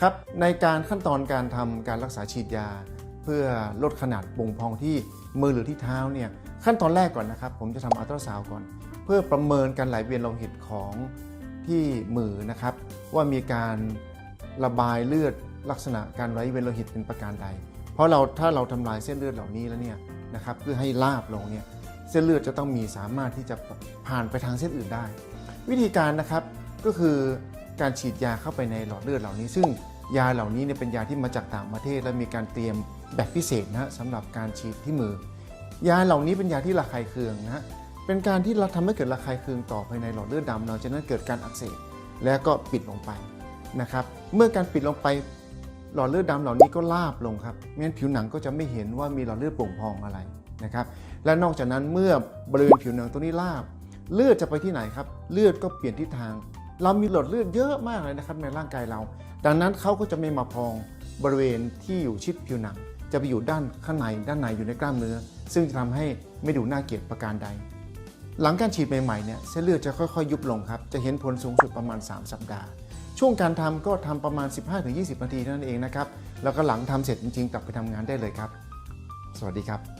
ครับในการขั้นตอนการทำการรักษาฉีดยา เพื่อลดขนาดบ่งพองที่มือหรือที่เท้าเนี่ยขั้นตอนแรกก่อนนะครับ ผมจะทำอัลตราซาวด์ก่อน เพื่อประเมินการไหลเวียนโลหิตของที่มือนะครับ ว่ามีการระบายเลือดลักษณะการไหลเวียนโลหิตเป็นประการใด เพราะเราถ้าเราทำลายเส้นเลือดเหล่านี้แล้วเนี่ยนะครับเพื่อให้ลาบลงเนี่ยเส้นเลือดจะต้องมีสามารถที่จะผ่านไปทางเส้นอื่นได้ วิธีการนะครับก็คือ การฉีดยาเข้าไปในหลอดเลือดเหล่านี้ ซึ่งยาเหล่านี้เนี่ยเป็นยาที่มาจากต่างประเทศ และมีการเตรียมแบบพิเศษนะสำหรับการฉีดที่มือ ยาเหล่านี้เป็นยาที่ระคายเคืองนะเป็นการที่เราทำให้เกิดระคายเคืองต่อภายในหลอดเลือดดำเราจะนั้นเกิดการอักเสบแล้วก็ปิดลงไปนะครับเมื่อการปิดลงไปหลอดเลือดดำเหล่านี้ก็ลาบลงครับไม่งั้นผิวหนังก็จะไม่เห็นว่ามีหลอดเลือดโป่งพองอะไรนะครับและนอกจากนั้นเมื่อบริเวณผิวหนังตัวนี้ลาบ เลือดจะไปที่ไหนครับ เลือดก็เปลี่ยนทิศทาง เรามีหลอดเลือดเยอะมากเลยนะครับในร่างกายเรา ดังนั้นเขาก็จะไม่มาพองบริเวณที่อยู่ชิดผิวหนัง จะไปอยู่ด้านข้างในด้านในอยู่ในกล้ามเนื้อ ซึ่งจะทำให้ไม่ดูน่าเกลียดประการใด หลังการฉีดใหม่ๆเนี่ยเส้นเลือดจะค่อยๆ ยุบลงครับจะเห็นผลสูงสุดประมาณ 3 สัปดาห์ ช่วงการทำก็ทำประมาณ 15-20 นาทีเท่านั้นเองนะครับแล้วก็หลังทำเสร็จจริงๆกลับไปทำงานได้เลยครับ สวัสดีครับ